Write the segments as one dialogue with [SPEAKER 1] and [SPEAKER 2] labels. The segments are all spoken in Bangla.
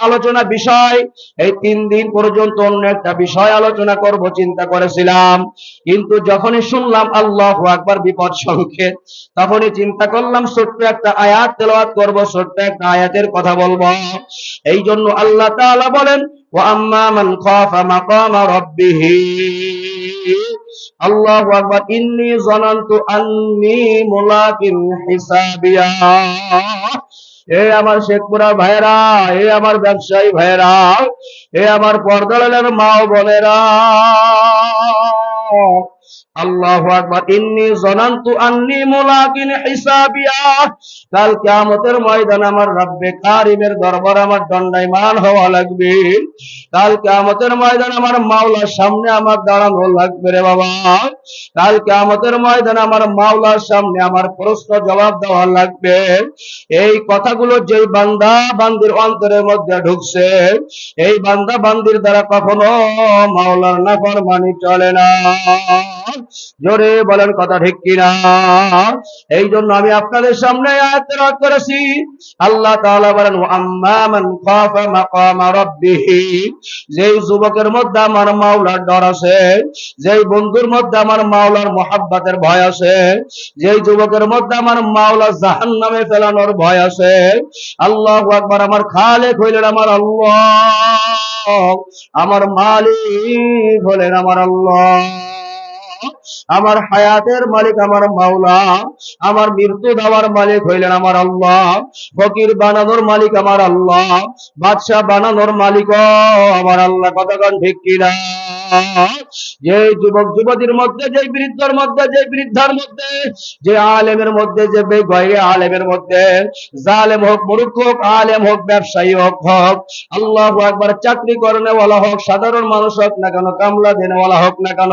[SPEAKER 1] আলোচনা বিষয়, এই তিন দিন পর্যন্ত অন্য একটা বিষয় আলোচনা করব, চিন্তা করেছিলাম। কিন্তু যখনই শুনলাম আল্লাহ একবার বিপদ সংকেত, তখনই চিন্তা করলাম, ছোট্ট একটা আয়াত তেলাওয়াত করব, ছোট্ট একটা আয়াতের কথা বলব। এই জন্য আল্লাহ তাআলা বলেন, ওয়া আম্মা মান খাফা মাকামা রাব্বিহি। আল্লাহু আকবার, ইন্নী হিসাবিয়া। এ আমার শেখপুরা ভাইরা এ আমার ব্যবসায়ী ভাইরা এ আমার পর্দালের মা বোনেরা। সামনে আমার দাঁড়ানো লাগবে রে বাবা। কাল আমার মাওলার সামনে আমার প্রশ্ন জবাব দেওয়া লাগবে। এই কথাগুলো যেই বান্দা বান্দির অন্তরের মধ্যে ঢুকছে, এই বান্দা বান্দির দ্বারা কখনো মাওলার নাফরমানি চলে না। জোরে বলেন কথা ঠিক কিনা? এই জন্য আমি আপনাদের সামনে আয়াত করেছি। আল্লাহ তাআলা বলেন যেই যুবকের মধ্যে আমার মাওলার ডর আছে, যেই বন্ধুর মধ্যে আমার মাওলার মহাব্বতের ভয় আছে, যেই যুবকের মধ্যে আমার মাওলা জাহান্নামে ফেলানোর ভয় আছে, আল্লাহ আকবার, আমার খালেক হইলেন আমার আল্লাহ। আমার মালিক হলেন আমার আল্লাহ। আমার হায়াতের মালিক আমার মাওলা, আমার মৃত্যু দেওয়ার মালিক হইলেন আমার আল্লাহ, ফকির বানানোর মালিক আমার আল্লাহ, বাদশাহ বানানোর মালিক আমার আল্লাহ। কতক্ষণ ঠিক কিনা? যে যুবক যুবতীর মধ্যে, যে বৃদ্ধর মধ্যে, যে বৃদ্ধার মধ্যে, যে আলেমের মধ্যে, যে আলেমের মধ্যে, জালেম হোক হোক, আলেম হোক, ব্যবসায়ী হোক হোক, আল্লাহ একবার চাকরি করেনেওয়ালা হোক, সাধারণ মানুষ হোক না কেন, কামলা দেনেওয়ালা হোক না কেন,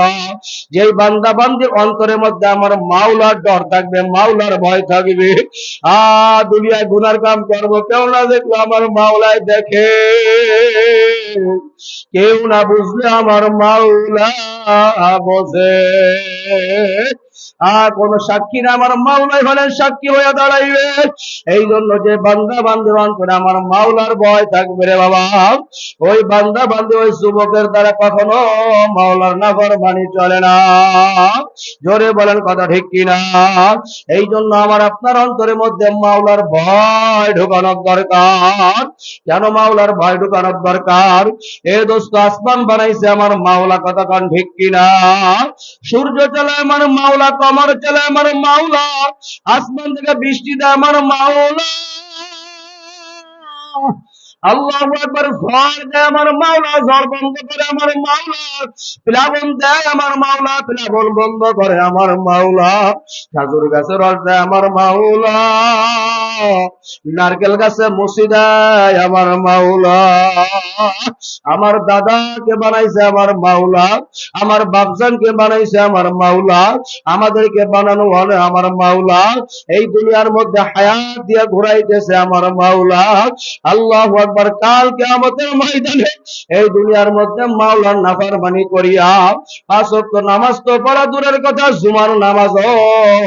[SPEAKER 1] যেই বান্দা বান্দির অন্তরের মধ্যে আমার মাওলার ডর থাকবে, মাওলার ভয় থাকবে, আ, দুনিয়ায় গুনার কাম করব, কেউ না দেখল আমার মাওলায় দেখে, কেউ না বুঝলে আমার মাওলা বোঝে। আর কোন সাক্ষী না, আমার মাওলাই হলেন সাক্ষী হয়ে দাঁড়াইবে। এই জন্য যে বান্দা বান্ধব অন্তরে আমার মাওলার ভয় থাকবে রে বাবা। ওই বান্দা বান্ধব ওই যুবকের দ্বারা কখনো মাওলার নাফর বাণী চলে না। জোরে বলেন কথা ঠিক কিনা? এই জন্য আমার আপনার অন্তরের মধ্যে মাওলার ভয় ঢুকানোর দরকার। কেন মাওলার ভয় ঢুকানোর দরকার? এ দোস্ত আসমান বানাইছে, আমার মাওলা কথা কান ঠিক কিনা? সূর্য চলে, আমার মাওলা কমর চলে আমার মাওলা আসমান থেকে বৃষ্টি দেয় আমার মাওলা। আল্লাহ একবার ঝড় দেয় আমার মাওলা ঝড় বন্ধ করে আমার মাওলা প্লাবন দেয় আমার মাওলা প্লাবন বন্ধ করে আমার মাওলা খাজুর গাছে রস দেয় আমার মাওলা নারকেল গাছে মুসি দেয় আমার মাওলা আমার দাদাকে বানাইছে আমার মাওলা আমার বাপজানকে বানাইছে আমার মাওলা আমাদেরকে বানানো হলে আমার মাওলা এই দুনিয়ার মধ্যে হায়াত দিয়ে ঘুরাইতেছে আমার মাওলা আল্লাহ একবার কাল কেমতের ময়দানে এই দুনিয়ার মধ্যে মাওলার নাফারমানি করিয়া আসক্ত নামাজ তো পড়া দূরের কথা, জুমার নামাজ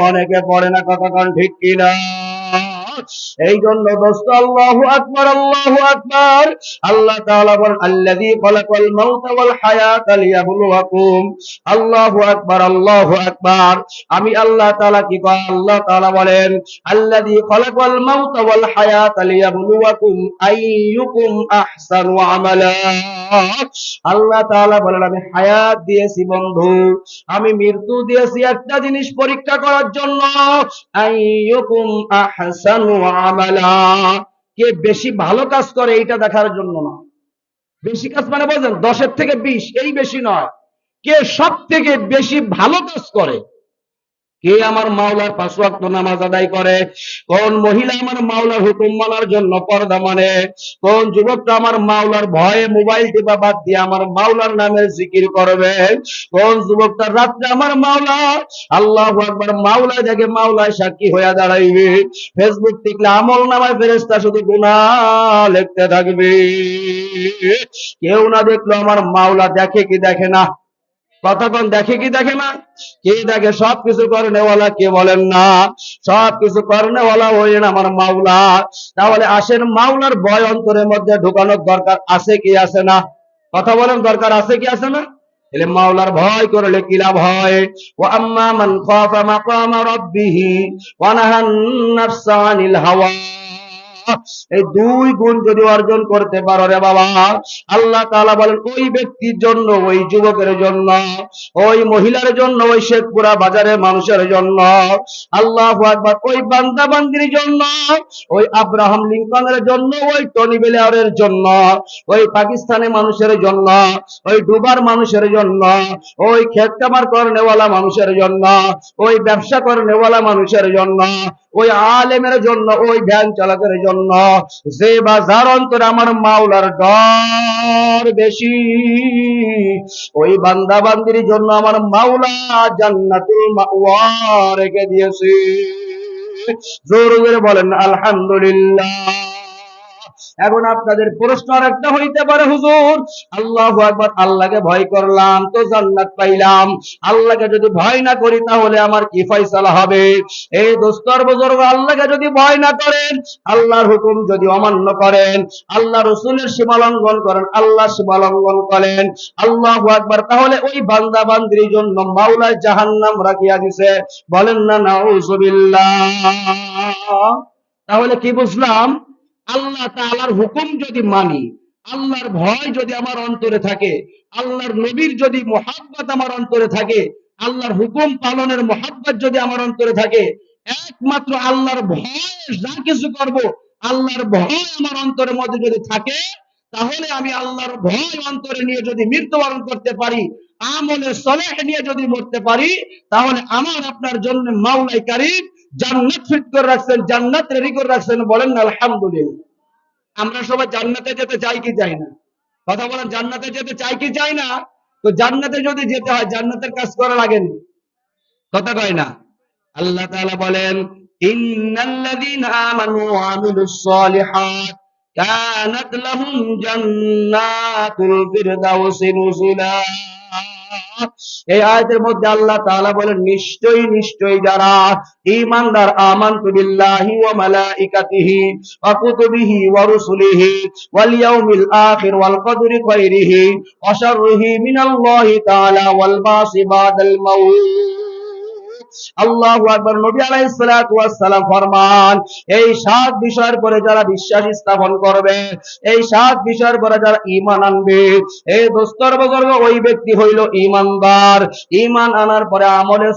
[SPEAKER 1] অনেকে পড়ে না কথা ঠিক কিনা? এই জন্য দোস্ত আল্লাহু আকবার আল্লাহু আকবার। আল্লাহ তাআলা বলেন, আল্লাযী ওয়াল লিয়াবলুয়াকুম। আল্লাহু আকবার আল্লাহু আকবার। আমি আল্লাহ তাআলা কি কয়? আল্লাহ তাআলা বলেন, আল্লাযী ওয়াল হায়াতা লিয়াবলুয়াকুম আইয়ুকুম আহসানু আমালা। আল্লাহ তাআলা বলেন, আমি হায়াত দিয়েছি বন্ধু। আমি মৃত্যু দিয়েছি একটা জিনিস পরীক্ষা করার জন্য। আইয়ুকুম আহসানু কে বেশি ভালো কাজ করে এইটা দেখার জন্য না। বেশি কাজ মানে বলছেন দশের থেকে বিশ, এই বেশি নয়। কে সব থেকে বেশি ভালো কাজ করে কে আমার মাওলার পাঁচ ওয়াক্ত নামাজ আদায় করে? কোন মহিলা আমার মাওলার হুকুম মানার জন্য পর্দা মানে? কোন যুবকটা আমার মাওলার ভয়ে মোবাইল টিপা বাদ দিয়ে আমার মাওলার নামে জিকির করবে? কোন যুবকটা রাত্রে আমার মাওলা, আল্লাহ একবার মাওলা দেখে মাওলায় সাক্ষী হয়ে দাঁড়াইবে? ফেসবুক টিকলে আমল নামায় ফেরেস্তা শুধু গুণা লিখতে থাকবে। কেউ না দেখল আমার মাওলা দেখে কি দেখে না? কতক্ষণ দেখে কি দেখে না কে দেখে? সব কিছু করেনেওয়ালা কে বলেন না? সব কিছু করেনেওয়ালা হইলেন আমার মাওলা। তাহলে আসেন মাওলার ভয় অন্তরের মধ্যে ঢুকানোর দরকার আছে কি আছে না? কথা বলেন, দরকার আছে কি আছে না? এলে মাওলার ভয় করলে কি লাভ হয়? ও আম্মা মান খাফা মাকামা রাব্বিহি ওয়া নাহান নাফসা হাওয়া। এই দুই গুণ যদি অর্জন করতে পারো রে বাবা, আল্লাহ তাআলা বলেন, ওই ব্যক্তির জন্য, ওই যুবকের জন্য, ওই মহিলার জন্য, ওই শেখপুরা বাজারের মানুষের জন্য, আল্লাহ আকবার, ওই বান্দা বান্দির জন্য, ওই আব্রাহাম লিঙ্কনের জন্য, ওই টনি বেলারের জন্য, ওই পাকিস্তানি মানুষের জন্য, ওই ডুবার মানুষের জন্য, ওই খেত কামার করনেওয়ালা মানুষের জন্য, ওই ব্যবসা করনেওয়ালা মানুষের জন্য ওই আলেমের জন্য, ওই ভ্যান চালকের জন্য যে বাজার অন্তরে আমার মাওলার ডর বেশি, ওই বান্দা বান্দির জন্য আমার মাওলা জান্নাতুল মাওয়া রেখে দিয়েছে। জোর করে বলেন, আলহামদুলিল্লাহ। এখন আপনাদের প্রশ্ন আর একটা হইতে পারে, হুজুর। আল্লাহ একবার আল্লাহকে ভয় করলাম, তো জান্নাত পাইলাম। আল্লাহকে যদি ভয় না করি, তাহলে আমার কি ফয়সালা হবে? এই দোস্তর বুজুর্গ, আল্লাহকে যদি ভয় না করেন, আল্লাহর হুকুম যদি অমান্য করেন, আল্লাহ রসুলের সীমালঙ্ঘন করেন, আল্লাহ সীমালঙ্ঘন করেন, আল্লাহ একবার তাহলে ওই বান্দা বান্দির জন্য মাওলায় জাহান্নাম রাখিয়া দিছে। বলেন না, নাউজুবিল্লাহ। তাহলে কি বুঝলাম? আল্লাহ তাআলার হুকুম যদি মানি, আল্লাহর ভয় যদি আমার অন্তরে থাকে, আল্লাহর নবীর যদি মোহাব্বত আমার অন্তরে থাকে, আল্লাহর হুকুম পালনের মোহাব্বত যদি আমার অন্তরে থাকে, একমাত্র আল্লাহর ভয় যা কিছু করব, আল্লাহর ভয় আমার অন্তরের মধ্যে যদি থাকে, তাহলে আমি আল্লাহর ভয় অন্তরে নিয়ে যদি মৃত্যুবরণ করতে পারি, আমলে সলেহ নিয়ে যদি মরতে পারি, তাহলে আমার আপনার জন্য মাওলাই কারিম জান্নাত ফিট করে রাখছেন, জান্নাত রেডি করে রাখছেন বলেন না, আলহামদুলিল্লাহ। আমরা সবাই জান্নাতে যেতে চাই কি চাই না? কথা বলেন, জান্নাতে যেতে চাই কি চাই না? তো জান্নাতে যদি যেতে হয়, জান্নাতের কাজ করা লাগেনি কথা কয় না? আল্লাহ তাআলা বলেন, ইন্নাল্লাযীনা আমানু ওয়া আমিলুস সালিহাত কানাত লাহুম জান্নাতুল ফিরদাউসি নুজুলা এই আয়াতের মধ্যে আল্লাহ তাআলা বলেন, নিশ্চয়ই নিশ্চয়ই যারা ঈমানদার, আমানতু বিল্লাহি ওয়া মালাইকাতিহি ওয়া কুতুবিহি ওয়া রুসুলিহি ওয়াল ইয়াউমিল আখির ওয়াল কদরি খাইরিহি ওয়া শাররিহি মিনাল্লাহি তাআলা ওয়াল বাসি বাদাল মাউত। আল্লাহু আকবার নবী ফরমান, এই সাত বিষয়ের পরে যারা বিশ্বাস স্থাপন করবে, এই সাত বিষয়ের পরে যারা আনবে ওই ব্যক্তি হইল আনার পরে আমলে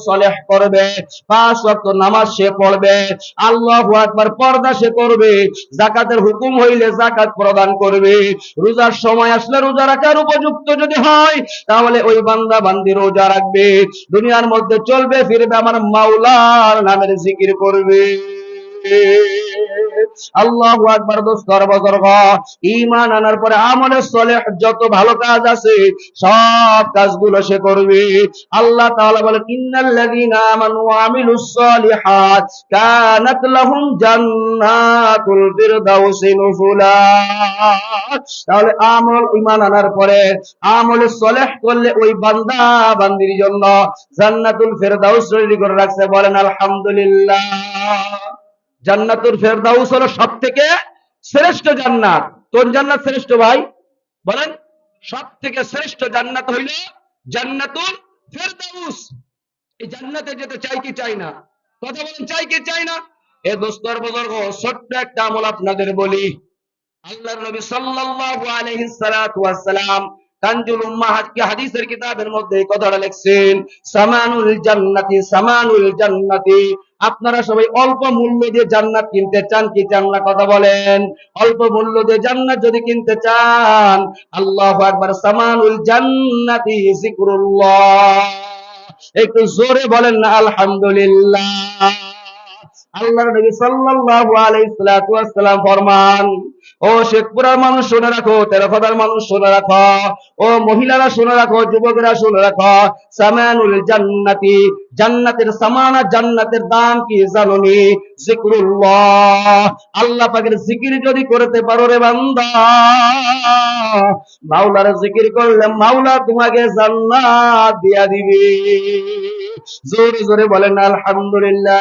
[SPEAKER 1] করবে, পাঁচ ওয়াক্ত নামাজ সে পড়বে, আল্লাহু আকবার পর্দা সে করবে, যাকাতের হুকুম হইলে যাকাত প্রদান করবে। রোজার সময় আসলে রোজা রাখার উপযুক্ত যদি হয়, তাহলে ওই বান্দা বান্দি রোজা রাখবে। দুনিয়ার মধ্যে চলবে, ফিরবে আমার মাওলার নামের জিকির করবে। আল্লাহু আকবার দোস্তর বুজুর্গ ঈমান আনার পরে আমলে সলেহ যত ভালো কাজ আছে, সব কাজগুলো সে করবে। আল্লাহ তাআলা বলেন, ইন্নাল্লাযীনা আমানু ওয়া আমিলুস সালিহাত কানাত লাহুম জান্নাতুল ফিরদাউসি নুজুলা তাহলে আমল, ঈমান আনার পরে আমলে সলেহ করলে ওই বান্দা বান্দির জন্য জান্নাতুল ফেরদাউস তৈরি করে রাখছে। বলেন, আলহামদুলিল্লাহ। জান্নাতুল ফেরদাউস হলো সব থেকে শ্রেষ্ঠ জান্নাত। কোন জান্নাত শ্রেষ্ঠ ভাই? বলেন সব থেকে শ্রেষ্ঠ জান্নাত হইল জান্নাতুল ফেরদাউস। এই জান্নাতে যেতে চাই কি চাই না? কথা বলেন, চাই কি চাই না? এ দোস্তর বুজুর্গ, ছোট্ট একটা আমল আপনাদের বলি। আল্লাহর নবী সাল্লাল্লাহু আলাইহি সাল্লাতু ওয়াসসালাম কানজুল উম্মাহ কি হাদিসের কিতাবের মধ্যে কথাটা লিখছেন, সামানুল জান্নাতি সামানুল জান্নাতি। আপনারা সবাই অল্প মূল্য দিয়ে জান্নাত কিনতে চান কি চান না কথা বলেন। অল্প মূল্য দিয়ে জান্নাত যদি কিনতে চান, আল্লাহু আকবার, সামানুল জান্নাতি জিকরুল্লাহ একটু জোরে বলেন না, আলহামদুলিল্লাহ। আল্লাহ নবী সাল্লাল্লাহু আলাইহি সাল্লাতু ফরমান ও শেখপুরার মানুষ শুনে রাখো, তেরফাদার মানুষ শুনে রাখো, ও মহিলারা শুনে রাখো, যুবকেরা শুনে রাখো, সামানুল জান্নাতি, জান্নাতের সামানা, জান্নাতের দাম কি জানুনি? জিক্রুল্লাহ। আল্লাহ পাকের জিকির যদি করতে পারো রে বান্দা, মাওলার জিকির করলে মাওলা তোমাকে জান্নাত দিয়া দিবে। জোরে জোরে বলেন, আলহামদুলিল্লাহ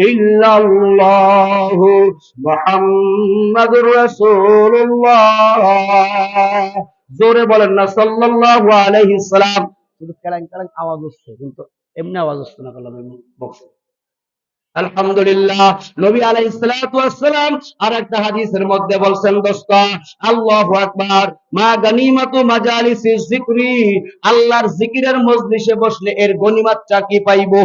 [SPEAKER 1] إلا الله محمد رسول الله জোরে বলেন না সাল্লাল্লাহু আলাইহি সাল্লাম শুধু কেলাং কেলাং আওয়াজ হচ্ছে কিন্তু এমনি আওয়াজ হচ্ছে না কালাম এমনি বক্সে আল্লাহর জিকিরের মজলিসে বসলে এর গনিমাতটা কি পাইবো?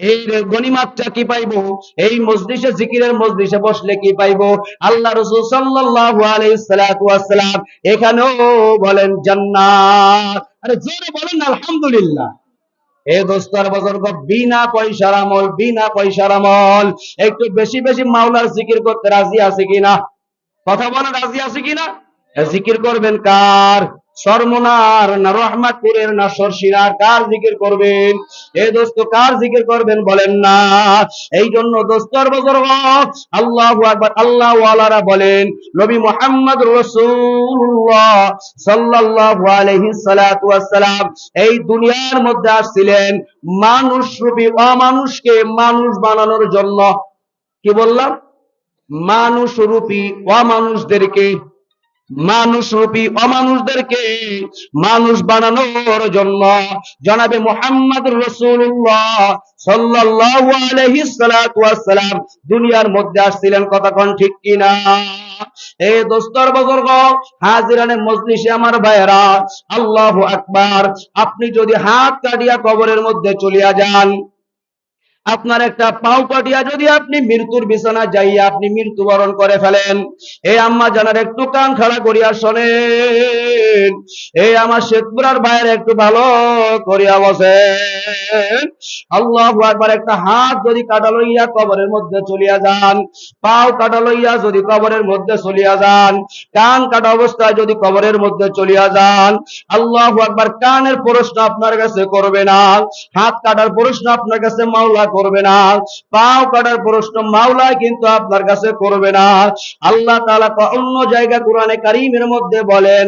[SPEAKER 1] এই গনিমাতটা কি পাইবো? এই মজলিসে জিকিরের মজলিসে বসলে কি পাইবো? আল্লাহ রসুল সাল্লাল্লাহু আলাইহি এখানেও বলেন, জান্নাত। আরে জোরে বলেন, আলহামদুলিল্লাহ। এ দোস্তর বজর্গ, বিনা পয়সার আমল, বিনা পয়সার আমল। একটু বেশি বেশি মাওলার জিকির করতে রাজি আছে কিনা? কথা বলে রাজি আছে কিনা? জিকির করবেন কার? সরমনার না রহমাতপুরের না কার জিকির করবেন? এ দোস্ত কার জিকির করবেন বলেন না। এই জন্য দোস্তর আল্লাহু আকবার, আল্লাহ বলেন, নবী মুহাম্মদ রাসূলুল্লাহ সাল্লাল্লাহু আলাইহি সাল্লাতু ওয়াসসালাম এই দুনিয়ার মধ্যে আসছিলেন মানুষ রূপী, অমানুষকে মানুষ বানানোর জন্য। কি বললাম? মানুষ রূপী, অমানুষদেরকে মানুষ রূপী অমানুষদেরকে মানুষ বানানোর জন্য জনাবে মোহাম্মদ রসুল্লাহ দুনিয়ার মধ্যে আসছিলেন। কথা ঠিক কিনা? এ দোস্তর বুজুর্গ, হাজিরানে মজলিসে আমার আল্লাহু আকবার, আপনি যদি হাত কাটিয়া কবরের মধ্যে চলিয়া যান আপনার একটা পাও কাটিয়া যদি আপনি মৃত্যুর বিছানা যাইয়া আপনি মৃত্যুবরণ করে ফেলেন এই আম্মা জানার একটু কান খাড়া করিয়া শোনেন এই আমার শেখপুরার বাইরে একটু ভালো করিয়া বসেন। আল্লাহ একবার একটা হাত যদি কাটা লইয়া কবরের মধ্যে চলিয়া যান, পাও কাটা লইয়া যদি কবরের মধ্যে চলিয়া যান, কান কাটা অবস্থায় যদি কবরের মধ্যে চলিয়া যান, আল্লাহ একবার কানের প্রশ্ন আপনার কাছে করবে না, হাত কাটার প্রশ্ন আপনার কাছে মাওলা করবে না। পাও কাটার প্রশ্ন মাওলা কিন্তু আপনার কাছে করবে না। আল্লাহ তাআলা অন্য জায়গা কোরআনে কারীমের মধ্যে বলেন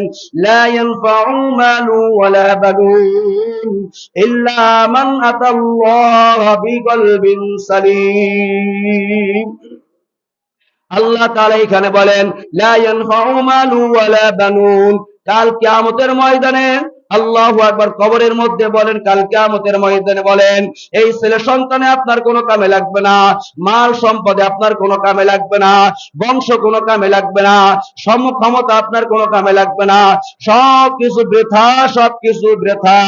[SPEAKER 1] আল্লাহ তাআলা এখানে বলেন, লা ইয়ানফাউ ওয়ালা বানুন কাল কিয়ামতের ময়দানে আল্লাহ একবার কবরের মধ্যে বলেন, কাল কিয়ামতের ময়দানে বলেন, এই ছেলে সন্তানে আপনার কোনো কামে লাগবে না, মাল সম্পদে আপনার কোনো কামে লাগবে না, বংশ কোনো কামে লাগবে না সম ক্ষমতা আপনার কোনো কামে লাগবে না সব কিছু বৃথা সব কিছু বৃথা।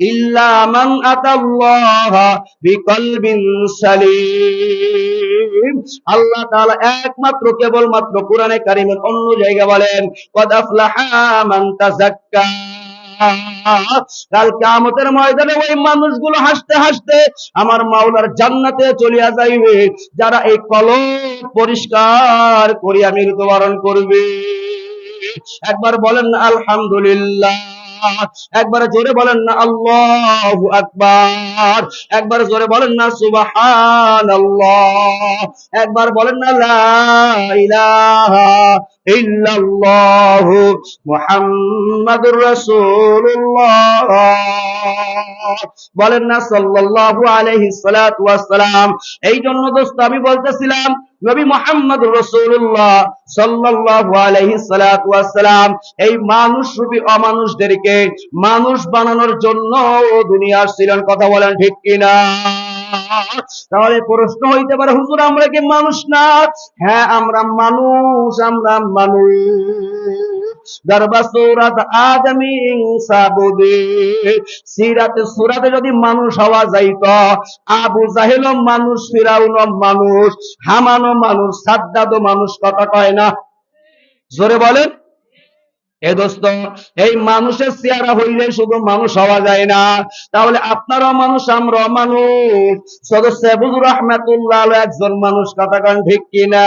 [SPEAKER 1] ইল্লা মান আতাল্লাহ বিকলবিন সালিম। আল্লাহ তাআলা একমাত্র, কেবলমাত্র কোরআনে কারিমের অন্য জায়গা বলেন, কদ আফলাহা মান তাযাক্কা। কাল কামতের ময়দানে ওই মানুষগুলো হাসতে হাসতে আমার মাওলার জান্নাতে চলিয়া যাইবে, যারা এই কলম পরিষ্কার করিয়া মৃত্যুবরণ করবে। একবার বলেন, আলহামদুলিল্লাহ। একবার জোরে বলেন না, আল্লাহু আকবার। একবার জোরে বলেন না, সুবহানাল্লাহ। একবার বলেন না ইল্লাল্লাহ মুহাম্মাদুর রাসূলুল্লাহ। বলেন না, সাল্লাল্লাহু আলাইহি সালাতু ওয়াসসালাম। এই জন্য দোস্ত আমি বলতেছিলাম, নবী মোহাম্মদ রসুল্লাহ সাল্লাল্লাহু আলাইহি সালাতু ওয়াসসালাম, এই মানুষ রূপী অমানুষদেরকে মানুষ বানানোর জন্য দুনিয়ার ছিলেন কথা বলেন ঠিক কিনা? তাহলে প্রশ্ন হইতে পারে, হুজুর, আমরা কি মানুষ না? হ্যাঁ আমরা মানুষ আমরা মানুষ। আদমি সিরাতে সুরাতে যদি মানুষ হওয়া যাইত, আবু জাহেল মানুষ ফিরাউন মানুষ হামানো মানুষ, সাদ্দাদও মানুষ, কথা কয় না? জোরে বলেন। এ দোস্ত, এই মানুষের চেহারা হইলে শুধু মানুষ হওয়া যায় না। তাহলে আপনারাও মানুষ, আমরাও মানুষ। সদস্য বুজুর রহমাতুল্লাহ একজন মানুষ, কথা কন ঠিক কিনা?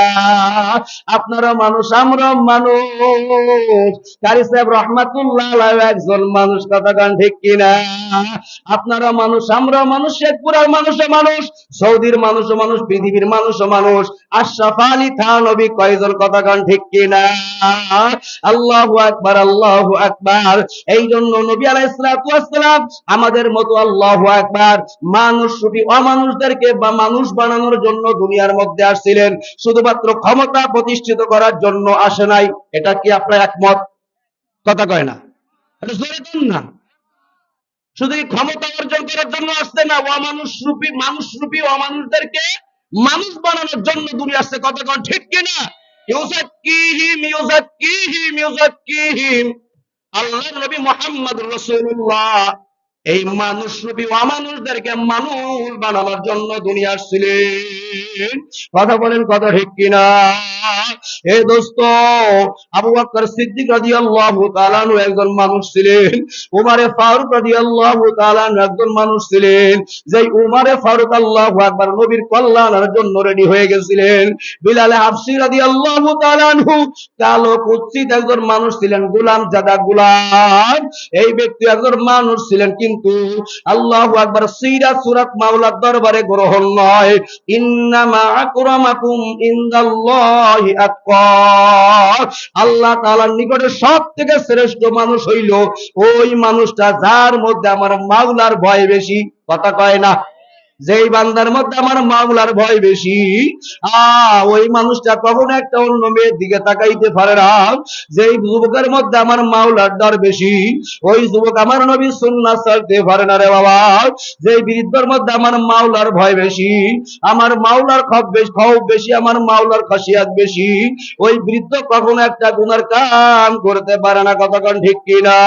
[SPEAKER 1] আপনারাও মানুষ, আমরাও মানুষ। কারি সাহেব রহমাতুল্লাহ একজন মানুষ, কথা কন ঠিক কিনা? আপনারা মানুষ, আমরাও মানুষ, শেখপুরার মানুষও মানুষ, সৌদির মানুষও মানুষ, পৃথিবীর মানুষও মানুষ। আশরাফ আলী থানবী কয়জন, কথা কন ঠিক কিনা? আল্লাহু আকবার, আল্লাহু আকবার। এই জন্য নবী ওয়াসসালাম আমাদের মতো আল্লাহু আকবার, মানুষ রূপী অমানুষদেরকে বা মানুষ বানানোর জন্য দুনিয়ার মধ্যে আসছিলেন। শুধুমাত্র ক্ষমতা প্রতিষ্ঠিত করার জন্য আসে নাই। এটা কি আপনার একমত? কথা কয় না। না। শুধু ক্ষমতা অর্জন করার জন্য আসছে না? অমানুষ রূপী মানুষ রূপী অমানুষদেরকে মানুষ বানানোর জন্য দুনিয়া আসছে। কথা কন ঠিক কিনা? ইউজাক্কিহিম ইউজাক্কিহিম ইউজাক্কিহিম আল্লাহর নবী মুহাম্মদ রাসূলুল্লাহ এই মানুষ রূপী অমানুষদেরকে মানুষ বানানোর জন্য দুনিয়া আসছিলেন কথা বলেন কথা ঠিক কিনা? এ দোস্ত, আবু বকর সিদ্দিক রাদিয়াল্লাহু তাআলা একজন মানুষ ছিলেন। উমারে ফারুক রাদিয়াল্লাহু তাআলা একজন মানুষ ছিলেন। যেই উমারে ফারুক আল্লাহু আকবার নবীর কল্যাণের জন্য রেডি হয়ে গেছিলেন। বিলালে হাফসি রাদিয়াল্লাহু তাআলা কালো কুৎসিত একজন মানুষ ছিলেন, গোলাম জাদা গোলাম। এই ব্যক্তি একজন মানুষ ছিলেন, কিন্তু আল্লাহু আকবার সিরা সুরাত মাওলার দরবারে গ্রহণ নয়। ইন্নামা আকরামাকুম ইনদাল্লাহি আতকা। আল্লাহ তাআলার নিকটে সব থেকে শ্রেষ্ঠ মানুষ হইল ওই মানুষটা যার মধ্যে আমার মাওলার ভয় বেশি। কথা কয় না? যেই বান্দার মধ্যে আমার মামলার ভয় বেশি ওই মানুষটা কখনো একটা অন্য মেয়ের দিকে তাকাইতে পারে না। যেই যুবকের মধ্যে আমার মাওলার ডর বেশি, ওই যুবক আমার নবী সুন্নাত চলতে পারে না রে বাবা। যেই বৃদ্ধর মধ্যে আমার মাওলার ভয় বেশি, আমার মাওলার খব বেশি খব বেশি, আমার মাওলার খাসিয়াত বেশি, ওই বৃদ্ধ কখনো একটা গুনার কাম করতে পারে না কতক্ষণ ঠিক কিনা।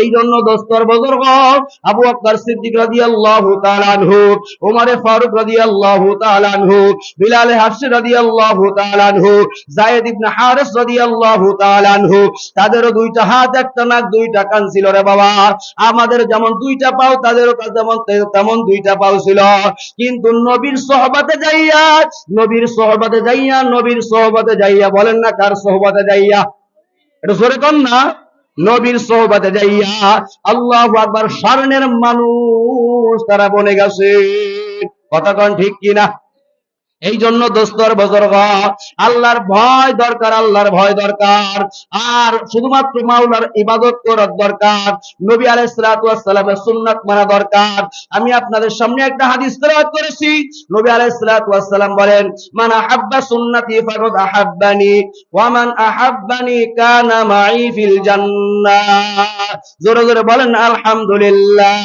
[SPEAKER 1] এই জন্য দোস্তর বজর্গ, আবু আক্তার সিদ্দিক রাদিয়াল্লাহু তাআলা ইবনে তাদেরও দুইটা হাত, একটা নাক, দুইটা কান ছিল রে বাবা। আমাদের যেমন দুইটা পাও, তাদেরও যেমন তেমন দুইটা পাও ছিল। কিন্তু নবীর সহবাতে যাইয়া, নবীর সহবাতে যাইয়া, নবীর সহবাতে যাইয়া, বলেন না কার সহবাতে যাইয়া? এটা সরে কম না। নবীর সোহবাতে যাইয়া আল্লাহ আকবার স্বর্ণের মানুষ তারা বনে গেছে। কথা কন ঠিক কিনা? এই জন্য দোস্তর বজর্গ, আল্লাহর ভয় দরকার, আল্লাহর ভয় দরকার। আর শুধুমাত্র মাওলার ইবাদত করার দরকার, নবী আলাইহিসসালামের সুন্নাত মানা দরকার। আমি আপনাদের সামনে একটা হাদিস করেছি। নবী আলাইহিসসালাম বলেন, মান আহাব্বা সুন্নতি ফাকাদ আহাব্বানি, ওয়া আহাব্বানি কানা মাই ফিল জান্নাহ। জোরে জোরে বলেন, আলহামদুলিল্লাহ।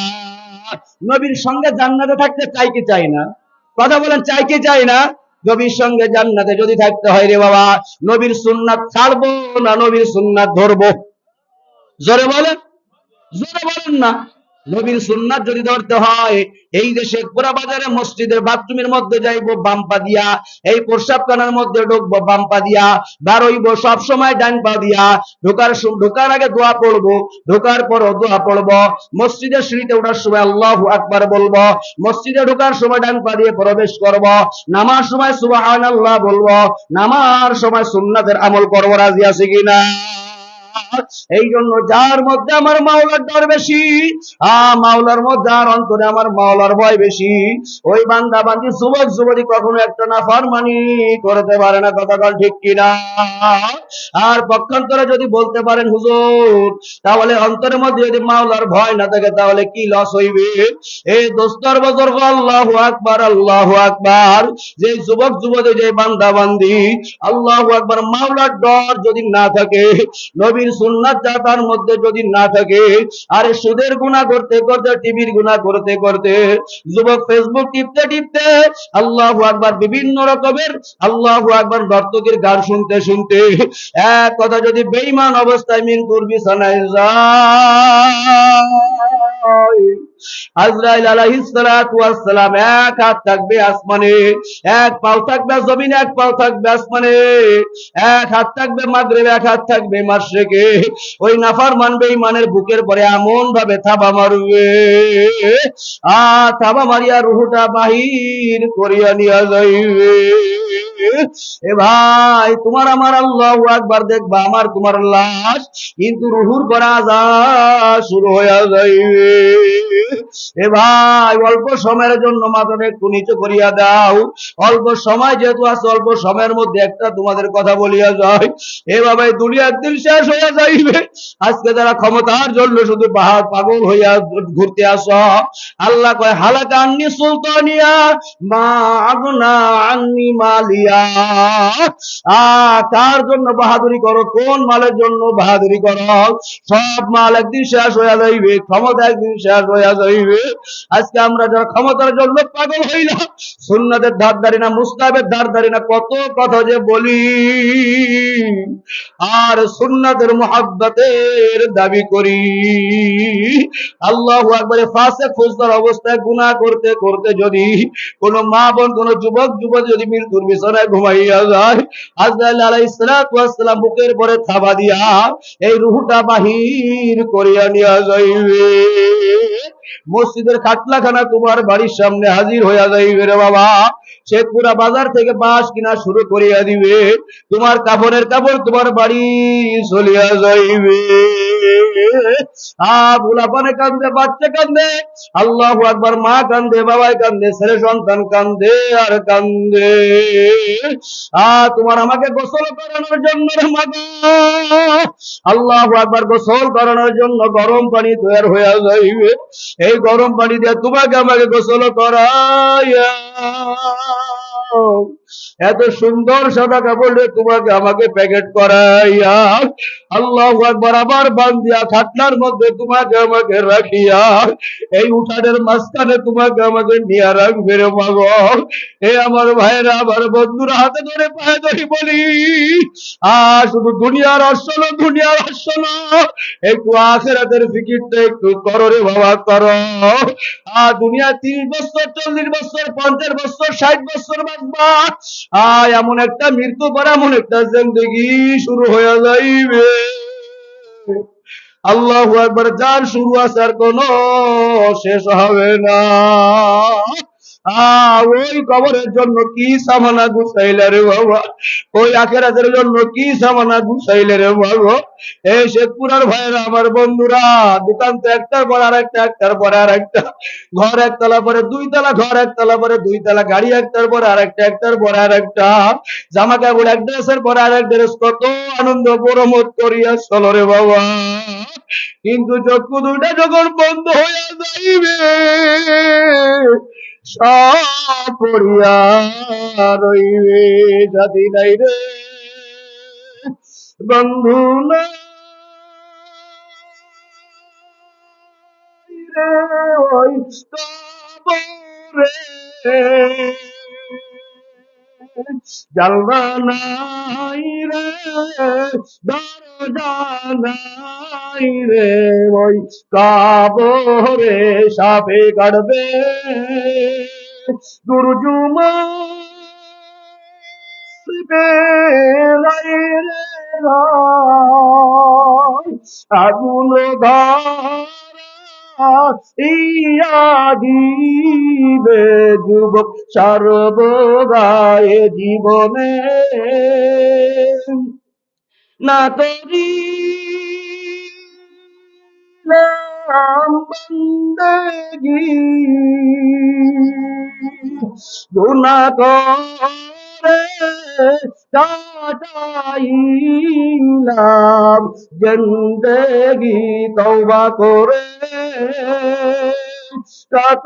[SPEAKER 1] নবীর সঙ্গে জান্নাতে থাকতে চাই কি চাই না? কথা বলেন, চাই কি চাই না? নবীর সঙ্গে জান্নাতে যদি থাকতে হয় রে বাবা, নবীর সুন্নাত ছাড়বো না, নবীর সুন্নাত ধরবো? জোরে বলেন জোরে বলেন না। নবীর সুন্নাত যদি ধরতে হয়, এই দেশে পুরা বাজারে মসজিদের বাথরুমের মধ্যে যাইবো বাম্পা দিয়া। এই প্রস্রাবখানার মধ্যে ঢুকবো বাম্পা দিয়া। দাঁড়ইবো সব সময় ডান পা দিয়া। ঢোকার ঢোকার আগে দোয়া পড়ব, ঢোকার পরও দোয়া পড়ব। মসজিদের সিঁড়িতে ওঠার সময় আল্লাহু আকবার বলব। মসজিদে ঢোকার সময় ডান পা দিয়ে প্রবেশ করব। নামার সময় সুবহানাল্লাহ বলব। নামার সময় সুন্নাতের আমল করব, রাজি আছে কিনা? এই জন্য যার মধ্যে আমার মাওলার ডর বেশি আ মাওলার মধ্যে আর অন্তরে আমার মাওলার ভয় বেশি, ওই বান্দা বান্দি যুবক যুবতী কখনো একটা না ফরমানি করতে পারে না, কথা ঠিক কিনা? আর পক্ষান্তরে যদি বলতে পারেন, হুজুর, তাহলে অন্তরের মধ্যে যদি মাওলার ভয় না থাকে, তাহলে কি লস হইবে? এই দোস্তর বছর আল্লাহু আকবার আল্লাহু আকবার। যে যুবক যুবতী, যে বান্দা বান্দি, আল্লাহু আকবার। মাওলার ডর যদি না থাকে, নবীর সুন্নাত যা তার মধ্যে যদি না থাকে, আরে সুদের গুণা করতে করতে, টিভির গুণা করতে করতে, যুবক ফেসবুক টিপতে টিপতে, আল্লাহ আকবার বিভিন্ন রকমের, আল্লাহ আকবার নর্তকীর গান শুনতে শুনতে, এক কথা যদি বেইমান অবস্থায় মিন করবি সানাই যায় আজরাইল বাহির করিয়া নিয়া যাইবে। এ ভাই, তোমার আমার আল্লাহু আকবার দেখবা, আমার তোমার লাশ কিন্তু রুহুর পরে আজাব শুরু হইয়া যাইবে। এ ভাই, অল্প সময়ের জন্য মাথাটা একটু নিচু করিয়া দাও। অল্প সময় যেহেতু আছে, অল্প সময়ের মধ্যে একটা তোমাদের কথা বলিয়া যায়। এভাবে দুনিয়া একদিন শেষ হইয়া যাইবে। আজকে যারা ক্ষমতার জন্য শুধু পাহাড় পাগল হইয়া ঘুরতে আস, আল্লাহ কয়, হালাকা আন্নি সুলতানিয়া, মা আগনা আন্নি মালিয়া। আ কার জন্য বাহাদুরি করো? কোন মালের জন্য বাহাদুরি করো? সব মাল একদিন শেষ হইয়া যাইবে, ক্ষমতা একদিন শেষ হইয়া যাইবে। আজকে আমরা যারা ক্ষমতার জন্য পাগল সুন্নাতের ধার না মুস্তাবের ধার না, কত কথা যে বলি। আর দাবি করি। আল্লাহ একবারে ফাঁসে অবস্থায় গুনাহ করতে করতে যদি কোন মা বোন, কোন যুবক যুবক যদি মৃত্যুর বিছানায় ঘুমাইয়া যায়, আজরাইল আলাইহিস সালাতু বুকের পরে থাবা দিয়া এই রুহটা বাহির করিয়া নিয়া যাইবে। মসজিদের খাটলাখানা তোমার বাড়ির সামনে হাজির হইয়া যাইবে রে বাবা। শেখপুরা বাজার থেকে বাঁশ কিনা শুরু করিয়া দিবে। তোমার কাপড়ের কাপড় তোমার বাড়ি চলিয়া যাইবে। কান্দে, বাচ্চা কান্দে, আল্লাহ একবার মা কান্দে, বাবাই কান্দে, ছেলে সন্তান কান্দে, আর কান্দে। তোমার আমাকে গোসল করানোর জন্য। আল্লাহ একবার গোসল করানোর জন্য গরম পানি তৈরি হইয়া যাইবে। এই গরম পানি দিয়ে তোমাকে আমাকে গোসল করাইয়া now. এত সুন্দর সাদা কাপড় তোমাকে আমাকে প্যাকেট করাইয়া, আল্লাহ বান্দিয়া মধ্যে তোমাকে আমাকে রাখিয়া, এই উঠানের মাঝখানে তোমাকে আমাকে নিয়ে রাখবে রে মাগ এ আমার ভাইরা আমার বন্ধুরা, হাতে ধরে পায়ে ধরি বলি আর শুধু দুনিয়ার আসল, দুনিয়ার একটু আখেরাতের ফিকিরটা একটু করো রে বাবা আর দুনিয়া তিরিশ বছর, চল্লিশ বছর, পঞ্চাশ বছর, ষাট বছর বাঁচবা। আয় এমন একটা মৃত্যু পর এমন একটা জিন্দগি শুরু হয়ে যাইবে। আল্লাহ একবার যার শুরু আছে আর কোন শেষ হবে না। ওই কবরের জন্য কি সামানা গুছাইলে রে বাবা? ওই আখেরাতের জন্য কি সামানা গুছাইলে রে বাবা? এই শেখপুরার ভাইয়েরা, আমার বন্ধুরা, দোকান তো একটার পর আর একটা একটার পরে আর একটা ঘর একতলা পরে দুই তলা ঘর একতলা পরে দুই তলা গাড়ি একটার পরে আর একটা একটার পরে আর একটা জামা কাপড় এক ড্রেসের পর আর এক ড্রেস, কত আনন্দ প্রমোদ করিয়া চলো রে বাবা। কিন্তু চক্ষু দুইটা যখন বন্ধ হইয়া যাইবে পড়িয়া রইবে জাতি নাই রে। বন্ধু রে ওই কবরে জানলা নাই রে দরজা নাই রে ওই কাবরে সাপে কাটবে। দুর্জুমা বেলাই রে আগুন ইয়া দিবে যুবক সর্বগায়ে জীবনে। না তরি গুনা করে কাটাইলাম জিন্দেগি তওবা করে। কত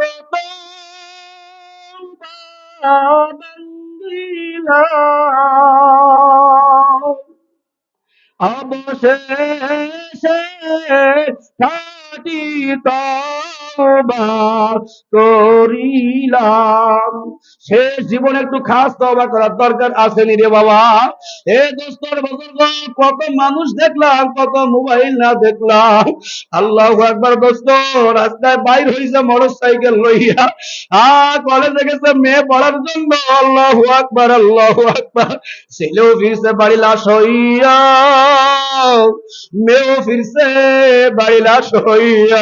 [SPEAKER 1] অবশেষে খাটি তওবা করিলাম। শেষ জীবনে একটু খাস তওবা করার দরকার আসেনি রে বাবা। এ দোস্তর বুজুর্গ, কত মানুষ দেখলাম, কত মোবাইল না দেখলাম। আল্লাহু আকবার দোস্ত রাস্তায় বাইর হইছে মোটরসাইকেল লইয়া। আ, কলেজে গেছে মেয়ে পড়ার জন্য। আল্লাহু আকবার আল্লাহু আকবার। ছেলেও ফিরছে বাড়ি লাশ হইয়া। মেয়েও ফিরছে বাড়ি লাশ হইয়া।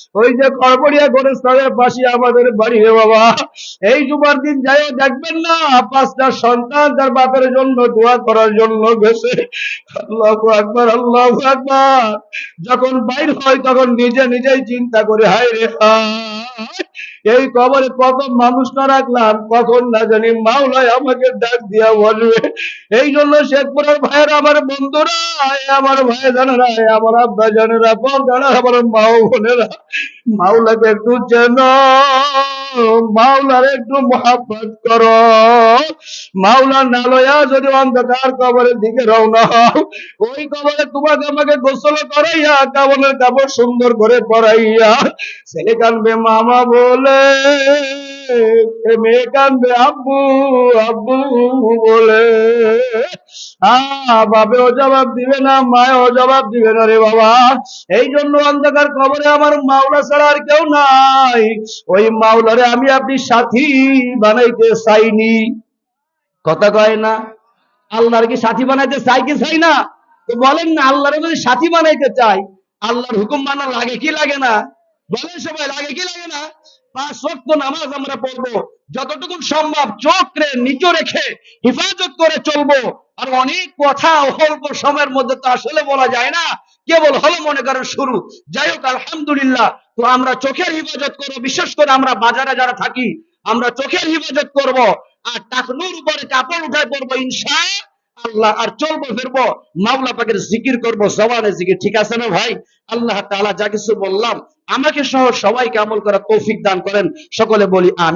[SPEAKER 1] ওই যে খড়বড়িয়া গোরস্থানের পাশে আমাদের বাড়ি রে বাবা। এই জুমার দিন যাই দেখবেন না, পাঁচটা সন্তান তার বাপের জন্য দোয়া করার জন্য গেছে। আল্লাহ আকবার আল্লাহ আকবার। যখন বাইর হয় তখন নিজে নিজেই চিন্তা করে, হায় রে এই কবরে কত মানুষ না রাখলাম, কখন না জানি মাওলাই আমাকে ডাক দিয়া বলবে। এই জন্য শেখপুরের ভাইয়ের আমার বন্ধুরা আমার ভাই জানেরা আমার আব্বা জানেরা পর জানা আমার মাও বোনেরা মাওলাকে একটু চেন মাওলার একটু মহাব্বত করো। মাওলা না লয়া যদি অন্ধকার কবরের দিকে রওনা হও, ওই কবরে তোমাকে আমাকে গোসল করাইয়া কাবনের কাপড় সুন্দর করে পরাইয়া ছেলে কানবে মামা বলে মেয়ে কানবে আব্বু আব্বু বলে। বাবেও জবাব দিবে না, মায়ও জবাব দিবে না রে বাবা। এই জন্য অন্ধকার কবরে আমার মাওলা ছাড়া আর কেউ নাই। ওই মাওলারে আমি আপনি সাথী বানাইতে চাইনি। কথা কয় না? আল্লাহর কি সাথী বানাইতে চাই কি চাই না? বলেন না, আল্লাহরে যদি সাথী বানাইতে চাই আল্লাহর হুকুম মানা লাগে কি লাগে না? বলেন সবাই, লাগে কি লাগে না? পাঁচ ওয়াক্ত নামাজ আমরা পড়ব, যতটুকু সম্ভব চোখ রে নিচু রেখে হেফাজত করে চলবো। আর অনেক কথা অল্প সময়ের মধ্যে তো আসলে বলা যায় না। কেবল হলো মনে করেন শুরু। যাই হোক, আলহামদুলিল্লাহ। তো আমরা চোখের হেফাজত করব, বিশেষ করে আমরা বাজারে যারা থাকি, আমরা চোখের হেফাজত করব আর টাকনুর উপরে কাপড় উঠায় পড়ব ইনশা আল্লাহ। আর চলবো, ফিরবো, মাওলা পাকের জিকির করব জবানে জিকির। ঠিক আছে না ভাই? আল্লাহ তাআলা যা কিছু বললাম, আমাকে সহ সবাইকে আমল করার তৌফিক দান করেন। সকলে বলি আমি